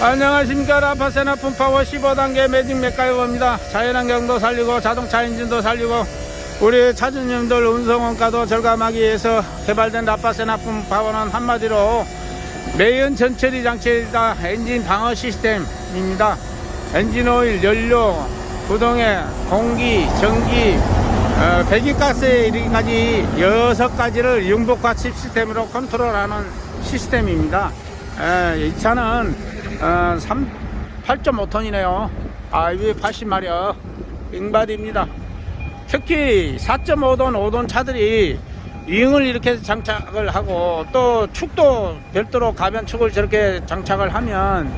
안녕하십니까. 라파세나 품파워 15단계 매직 맥가이버입니다. 자연환경도 살리고 자동차 엔진도 살리고 우리 차주님들 운송원가도 절감하기 위해서 개발된 라파세나 품파워는 한마디로 매연 전처리 장치이다. 엔진 방어 시스템입니다. 엔진 오일, 연료, 구동에 공기, 전기, 어, 배기가스에 이르기까지 여섯 가지를 융복과 칩 시스템으로 컨트롤하는 시스템입니다. 에, 이 차는 어, 3, 8.5톤이네요. RV 80마력 윙바디입니다. 특히 4.5돈, 5돈 차들이 윙을 이렇게 장착을 하고 또 축도 별도로 가변축을 저렇게 장착을 하면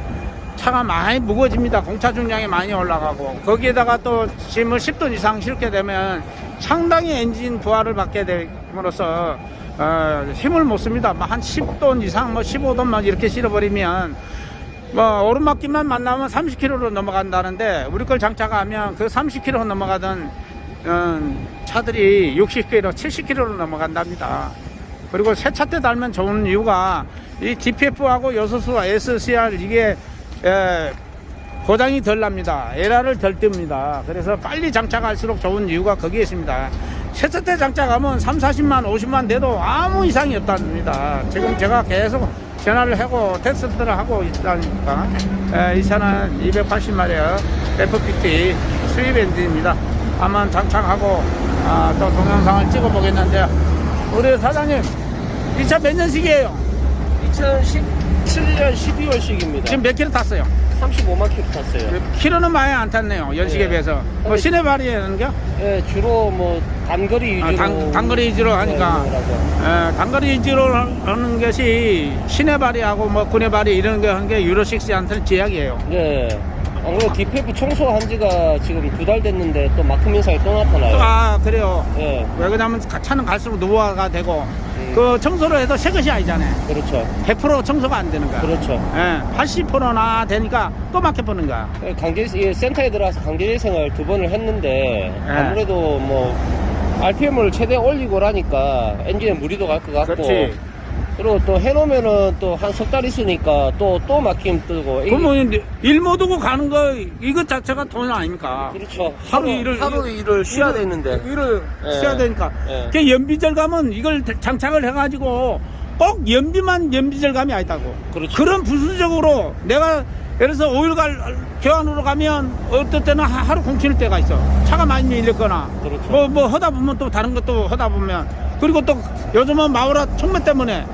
차가 많이 무거워집니다. 공차 중량이 많이 올라가고 거기에다가 또 짐을 10톤 이상 실게 되면 상당히 엔진 부하를 받게 됨으로써 어, 힘을 못 씁니다. 뭐한 10톤 이상, 뭐 15톤만 이렇게 실어버리면 뭐 오르막길만 만나면 30km로 넘어간다는데 우리 걸 장착하면 그 30km 넘어가던 어, 차들이 60km, 70km로 넘어간답니다. 그리고 새 차 때 달면 좋은 이유가 이 DPF하고 요소수와 SCR 이게 에, 고장이 덜 납니다. 에라를 덜 뜹니다. 그래서 빨리 장착할수록 좋은 이유가 거기에 있습니다. 세차 때 장착하면 3, 40만, 50만 돼도 아무 이상이 없답니다. 지금 제가 계속 전화를 하고 테스트를 하고 있다니까 에, 이 차는 280마력 FPT 수입 엔진입니다. 한번 장착하고 아, 또 동영상을 찍어 보겠는데요. 우리 사장님 이 차 몇 년식이에요? 2017년 12월식입니다. 지금 몇 킬로 탔어요? 35만 킬로 탔어요. 키로는 많이 안 탔네요. 연식에 네. 비해서. 뭐 시내 발이하는 게? 예, 주로 뭐 단거리 위주로. 아, 단, 단거리 위주로 하니까. 네, 뭐라고. 에, 단거리 위주로 하는 것이 시내 발이하고 뭐 군내 발이 이런 거 한 게 유로 6한테는 제약이에요. 네. 안 그래도 DPF 청소한 지가 지금 두 달 됐는데 또 막힘 현상이 또 나타나요. 아 그래요. 예, 왜 그러냐면 가- 차는 갈수록 노화가 되고 음. 그 청소를 해도 새 것이 아니잖아요. 그렇죠. 100% 청소가 안 되는 거야. 그렇죠. 예, 80%나 되니까 또 막혀보는 거야. 예, 강제, 예, 센터에 들어가서 강제재생을 두 번을 했는데 네. 아무래도 뭐 RPM을 최대 올리고 나니까 엔진에 무리도 갈 것 같고 그렇지. 그리고 또 해놓으면은 또 한 석 달 있으니까 또 또 막힘 뜨고 이게- 그러면 일못 오고 가는 거 이것 자체가 돈 아닙니까? 그렇죠. 하루 일을- 하루 일을 쉬어야 되는데. 일을 예. 쉬어야 되니까. 예. 그 연비절 가면 이걸 장착을 해가지고 꼭 연비만 연비절 감이 아니다고. 그렇죠. 런 부수적으로 내가 예를 들어서 오일 갈 교환으로 가면 어떨 때는 하- 하루 공치는 때가 있어. 차가 많이 밀렸거나. 그렇죠. 뭐, 뭐 하다 보면 또 다른 것도 하다 보면. 그리고 또 요즘은 마우라 총매 때문에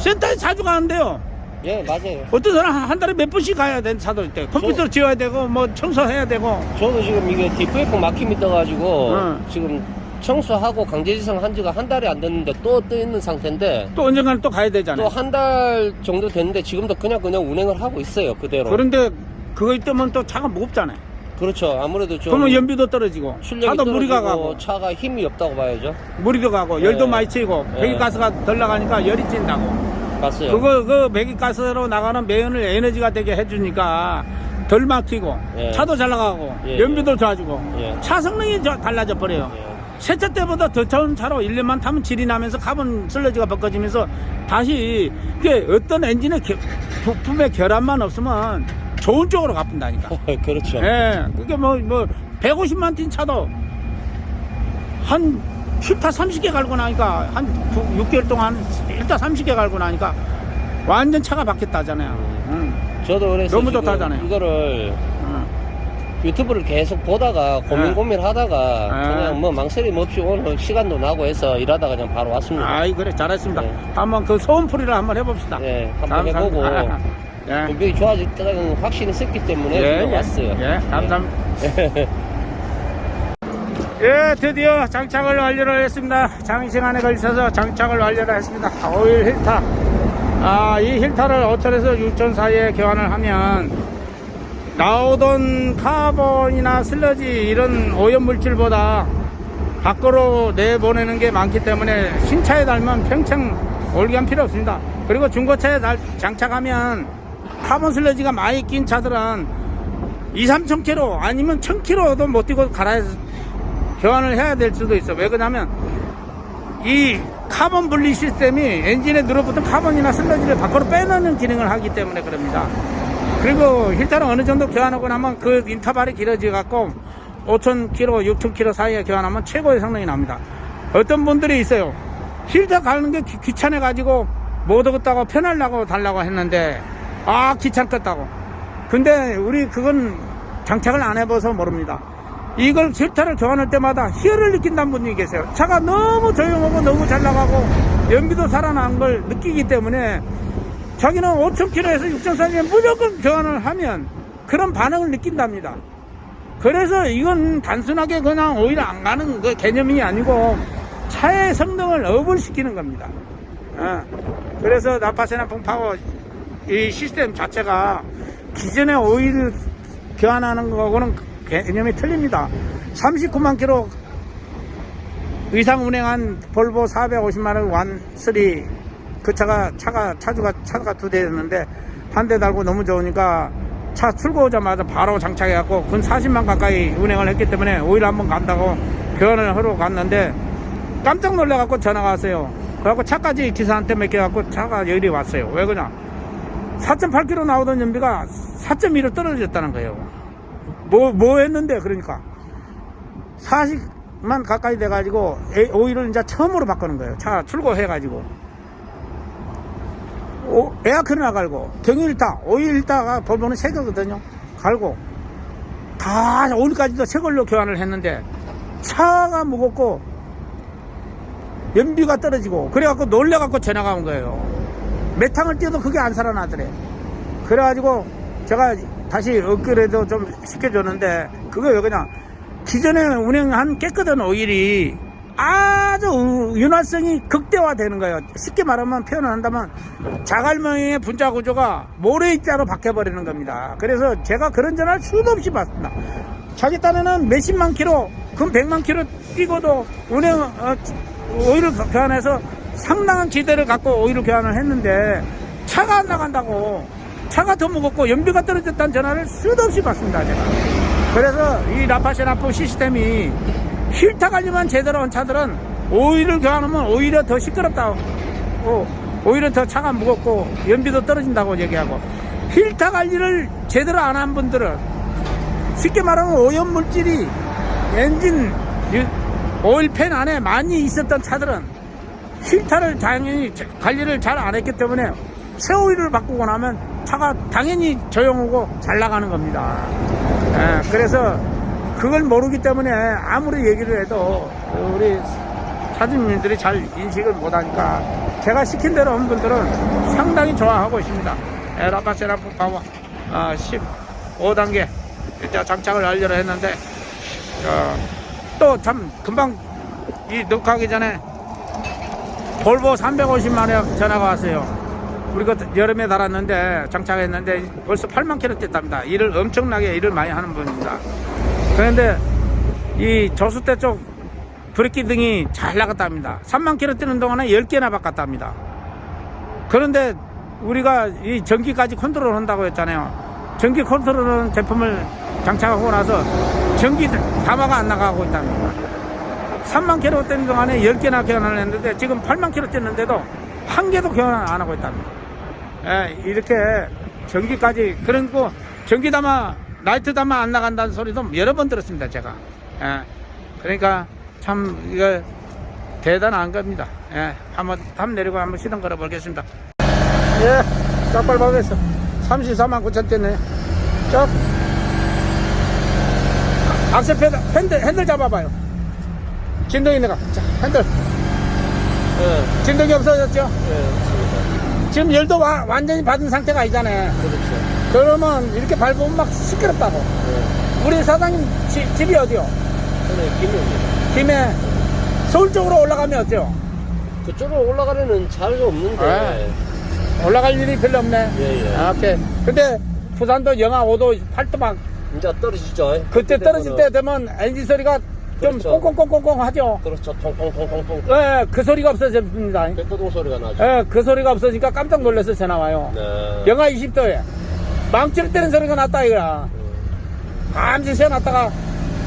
센터에 자주 가는데요. 예, 맞아요. 어떤 사람 한- 한 달에 몇 번씩 가야 되는 차도 있대. 컴퓨터 지워야 되고, 뭐 청소해야 되고. 저도 지금 이게 DPF 막힘이 떠가지고 응. 지금 청소하고 강제지성 한 지가 한 달이 안 됐는데 또 떠 있는 상태인데 또 언젠가는 또 가야 되잖아요. 또 한 달 정도 됐는데 지금도 그냥 그냥 운행을 하고 있어요 그대로. 그런데 그거 있으면 또 차가 무겁잖아요. 그렇죠. 아무래도 좀 그러면 연비도 떨어지고 출력이 차도 무리가 떨어지고 가고 차가 힘이 없다고 봐야죠. 무리도 가고 네. 열도 많이 치고 네. 배기 가스가 덜 나가니까 열이 찐다고. 맞어요. 그거 그 배기가스로 나가는 매연을 에너지가 되게 해주니까 덜 막히고 예. 차도 잘 나가고 예, 연비도 좋아지고 예. 차 성능이 저- 달라져 버려요. 예. 세차 때보다 더 좋은 차로 1년만 타면 질이 나면서 카본 슬러지가 벗겨지면서 다시 이게 어떤 엔진의 겨- 부품의 결함만 없으면 좋은 쪽으로 가쁜다니까. 그렇죠. 예, 그게 뭐, 뭐, 150만 뛴 차도 한 10타 30개 갈고 나니까 한 6, 개월 동안 1타 30개 갈고 나니까 완전 차가 바뀌었다잖아요. 응, 저도 그래서 너무 좋다잖아요. 이거를 응. 유튜브를 계속 보다가 고민 네. 고민 하다가 네. 그냥 뭐 망설임 없이 오늘 시간도 나고 해서 일하다가 그냥 바로 왔습니다. 아이, 그래, 잘했습니다. 네. 한번 그 소음풀이를 한번 해봅시다. 예, 한번 해보고 상- 예. 분명히 좋아졌다는 확신이 있었기 때문에 예, 예. 왔어요. 예, 감사합니다. 예. 예, 드디어 장착을 완료를 했습니다. 장시간에 걸쳐서 장착을 완료를 했습니다. 오일 힐타. 아, 이 힐타를 5천에서 6천 사이에 교환을 하면 나오던 카본이나 슬러지 이런 오염 물질보다 밖으로 내보내는 게 많기 때문에 신차에 달면 평생 올기한 필요 없습니다. 그리고 중고차에 달- 장착하면 카본 슬러지가 많이 낀 차들은 2, 3천 킬로 아니면 1000 킬로도 못 뛰고 갈아야 교환을 해야 될 수도 있어. 왜 그러냐면 이 카본 분리 시스템이 엔진에 늘어붙은 카본이나 슬러지를 밖으로 빼내는 기능을 하기 때문에 그럽니다. 그리고 힐타를 어느 정도 교환하고 나면 그 인터벌이 길어져 갖고 5,000km, 6,000km 사이에 교환하면 최고의 성능이 납니다. 어떤 분들이 있어요. 힐타 가는 게 귀- 귀찮아가지고 못 오겠다고 편하려고 달라고 했는데 아 귀찮겠다고. 근데 우리 그건 장착을 안 해봐서 모릅니다. 이걸 힐타를 교환할 때마다 희열을 느낀다는 분이 계세요. 차가 너무 조용하고 너무 잘 나가고 연비도 살아난 걸 느끼기 때문에 자기는 5,000km에서 6,000km 무조건 교환을 하면 그런 반응을 느낀답니다. 그래서 이건 단순하게 그냥 오일 안 가는 그 개념이 아니고 차의 성능을 업을 시키는 겁니다. 어. 그래서 나파세나 풍 파워 이 시스템 자체가 기존의 오일 교환하는 거하고는 개념이 틀립니다. 39만 킬로 이상 운행한 볼보 450만원 완3 그 차가 차가 차주가 차가 두 대 였는데 한 대 달고 너무 좋으니까 차 출고하자마자 바로 장착해 갖고 근 40만 가까이 운행을 했기 때문에 오일 한번 간다고 교환을 하러 갔는데 깜짝 놀래 갖고 전화가 왔어요. 그래갖고 차까지 기사한테 맡겨 갖고 차가 여기 왔어요. 왜 그러냐? 4.8km 나오던 연비가 4.2로 떨어졌다는 거예요. 뭐, 뭐 했는데, 그러니까. 40만 가까이 돼가지고, 에- 오일을 이제 처음으로 바꾸는 거예요. 차 출고해가지고. 오, 에어컨을 갈고, 경유일타, 오일일타가 볼보는 새 거거든요. 갈고, 다 오일까지도 새 걸로 교환을 했는데, 차가 무겁고, 연비가 떨어지고, 그래갖고 놀래갖고 전화가 온 거예요. 몇 탕을 뛰어도 그게 안 살아나더래. 그래가지고 제가 다시 업그레이드 좀 시켜줬는데 그거 왜 그냥 기존에 운행한 깨끗한 오일이 아주 윤활성이 극대화되는 거예요. 쉽게 말하면 표현을 한다면 자갈명의 분자 구조가 모래입자로 바뀌어버리는 겁니다. 그래서 제가 그런 전화를 수도 없이 받습니다. 자기 딴에는 몇십만 킬로, 그럼 백만 킬로 뛰고도 운행, 어, 오일을 교환해서 상당한 기대를 갖고 오일을 교환을 했는데 차가 안 나간다고 차가 더 무겁고 연비가 떨어졌다는 전화를 수도 없이 받습니다 제가. 그래서 이 라파시나프 시스템이 힐타 관리만 제대로 한 차들은 오일을 교환하면 오히려 더 시끄럽다고 어, 오히려 더 차가 무겁고 연비도 떨어진다고 얘기하고 힐타 관리를 제대로 안 한 분들은 쉽게 말하면 오염 물질이 엔진 유- 오일팬 안에 많이 있었던 차들은 힐타를 당연히 자- 관리를 잘 안 했기 때문에 새 오일을 바꾸고 나면 차가 당연히 조용하고 잘 나가는 겁니다. 예, 그래서 그걸 모르기 때문에 아무리 얘기를 해도 우리 사장님들이 잘 인식을 못하니까 제가 시킨 대로 한 분들은 상당히 좋아하고 있습니다. 에라바세라프 파워 15단계 이제 장착을 하려고 했는데 또참 금방 이 녹화하기 전에 볼보 350만원 전화가 왔어요. 우리가 여름에 달았는데 장착했는데 벌써 8만 킬로 뛰었답니다. 일을 엄청나게 일을 많이 하는 분입니다. 그런데 이 조수대 쪽 브레이크 등이 잘 나갔답니다. 3만 킬로 뛰는 동안에 10개나 바꿨답니다. 그런데 우리가 이 전기까지 컨트롤 한다고 했잖아요. 전기 컨트롤하는 제품을 장착하고 나서 전기 담화가 안 나가고 있답니다. 3만 킬로 뛰는 동안에 10개나 교환을 했는데 지금 8만 킬로 뛰는데도 한 개도 교환을 안 하고 있답니다. 예, 이렇게 전기까지 그리고 전기 담아 라이트 담아 안 나간다는 소리도 여러 번 들었습니다 제가. 예, 그러니까 참 이거 대단한 겁니다. 예, 한번 담 내리고 한번 시동 걸어 보겠습니다. 예 짝발 박에서 34만 9천 뛰네. 쭉 악셀 페달 핸들 핸들 잡아봐요. 진동이 내가? 자 핸들. 예, 진동이 없어졌죠? 예, 맞습니다. 지금 열도 와- 완전히 받은 상태가 아니잖아요 그렇죠. 그러면 이렇게 밟으면 막 시끄럽다고. 예. 우리 사장님 지- 집이 어디요? 저는 김입니다. 김해 서울 쪽으로 올라가면 어때요? 그쪽으로 올라가려는 차가 없는데. 올라갈 일이 별로 없네. 예, 예. 아, 오케이. 근데 부산도 영하 5도, 8도 막 이제 떨어지죠. 그때 떨어질 때 되면 엔진 소리가 좀 그렇죠. 꽁꽁꽁꽁꽁 하죠. 그렇죠. 통통통통통. 예, 그 소리가 없어집니다. 백호동 소리가 나죠. 예, 그 소리가 없어지니까 깜짝 놀라서 전화 와요. 네. 영하 20도에 망치를 때는 소리가 났다 이거야. 밤새 새놨다가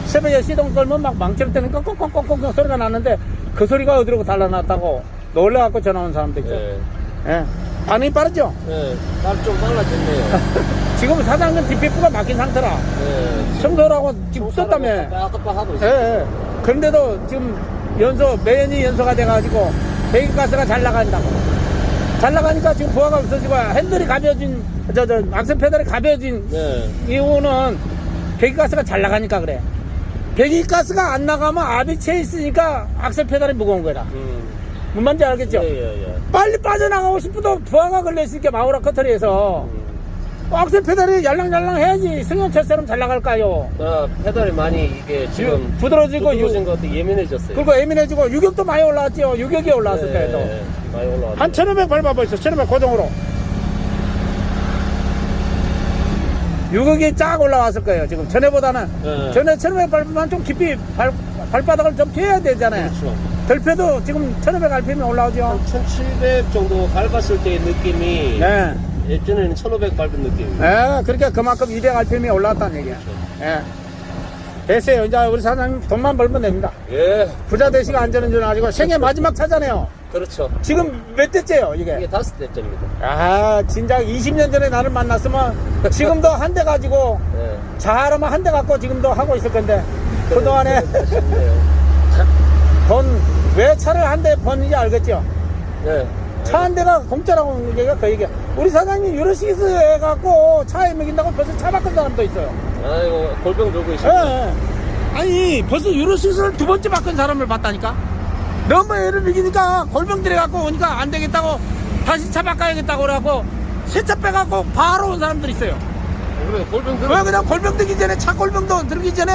새벽에 시동 걸면 막 망치를 때는 꽁꽁꽁꽁꽁 소리가 났는데 그 소리가 어디로 달라났다고 놀래갖고 전화 온 사람도 있죠. 예. 예. 반응이 빠르죠? 네, 날좀 빨라졌네요. 지금 사장님 뒷배프가 막힌 상태라. 네. 청소라고 지금 썼다며. 깜빡깜빡하고 예, 있어요. 예. 그런데도 지금 연소, 매연이 연소가 돼가지고 배기가스가 잘 나간다고. 잘 나가니까 지금 부하가 없어지고 핸들이 가벼워진, 저, 저, 악셀 페달이 가벼워진 네. 이유는 배기가스가 잘 나가니까 그래. 배기가스가 안 나가면 압이 채 있으니까 악셀 페달이 무거운 거다. 음. 뭔 말인지 알겠죠? 예, 예, 예. 빨리 빠져나가고 싶어도 부하가 걸려 있으니까 마우라 커터리에서 음. 악셀 페달이 yar랑yar랑 해야지 승용차처럼 잘 나갈까요? 아, 페달이 많이 이게 지금 부드러지고 부드러진 것 같아 예민해졌어요. 그리고 예민해지고 유격도 많이 올라왔죠. 유격이 올라왔을 네, 거예요. 네, 많이 올라왔네. 한1500 밟아보세요. 1500 고정으로. 유격이 쫙 올라왔을 거예요. 지금 전에보다는. 네. 전에 1500 밟으면 좀 깊이 발, 발바닥을 좀 피해야 되잖아요. 그렇죠. 덜펴도 지금 1500 RPM이 올라오죠. 1700 정도 밟았을 때의 느낌이 네. 예전에는 1500 밟은 느낌이에요. 네. 그러니까 그만큼 200 RPM이 올라왔다는 얘기야. 예. 됐어요. 이제 우리 사장님 돈만 벌면 됩니다. 예, 부자 되시가 안전운전 하시고 생애 마지막 차잖아요. 그렇죠. 지금 몇 대째요, 이게? 이게 다섯 대째입니다. 아, 진작 20년 전에 나를 만났으면 지금도 한 대 가지고 네. 잘하면 한 대 갖고 지금도 하고 있을 건데 그동안에 아쉽네요. 돈 왜 차를 한 대 버는지 알겠죠? 네. 차 한 대가 공짜라고 하는 얘기가 그 얘기야. 우리 사장님 유로시스 해갖고 차에 먹인다고 벌써 차 바꾼 사람도 있어요. 아이고 골병 들고 예, 있어요. 예. 아니 벌써 유로시스를 두 번째 바꾼 사람을 봤다니까. 너무 애를 먹이니까 골병 들여갖고 오니까 안 되겠다고 다시 차 바꿔야겠다고 그래갖고 새 차 빼갖고 바로 온 사람들 있어요. 그래 골병 들고. 왜 그냥 골병 들기 전에 차 골병도 들기 전에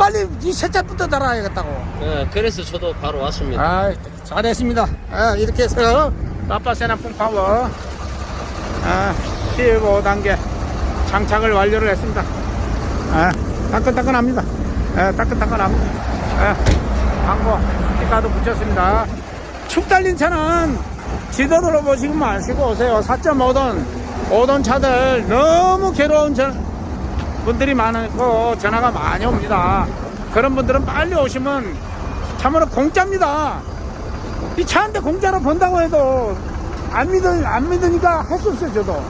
빨리 이 세차부터 달아야겠다고. 네, 그래서 저도 바로 왔습니다. 아, 잘했습니다. 아, 이렇게 해서 나빠세나풍 파워 아, 15단계 장착을 완료를 했습니다. 아, 따끈따끈합니다. 아, 따끈따끈합니다. 아, 광고 스티커도 붙였습니다. 축 달린 차는 지도로 보시고 마시고 오세요. 4.5돈, 5돈 차들 너무 괴로운 차, 분들이 많고 전화가 많이 옵니다. 그런 분들은 빨리 오시면 참으로 공짜입니다. 이 차 한 대 공짜로 본다고 해도 안 믿으 안 믿으니까 할 수 없어요 저도.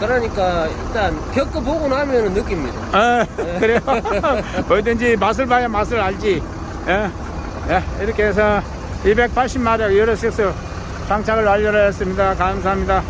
그러니까 일단 겪어보고 나면은 느낍니다. 아 그래요. 뭐든지 맛을 봐야 맛을 알지. 예, 예 이렇게 해서 280마력 유로식스 장착을 완료를 했습니다. 감사합니다.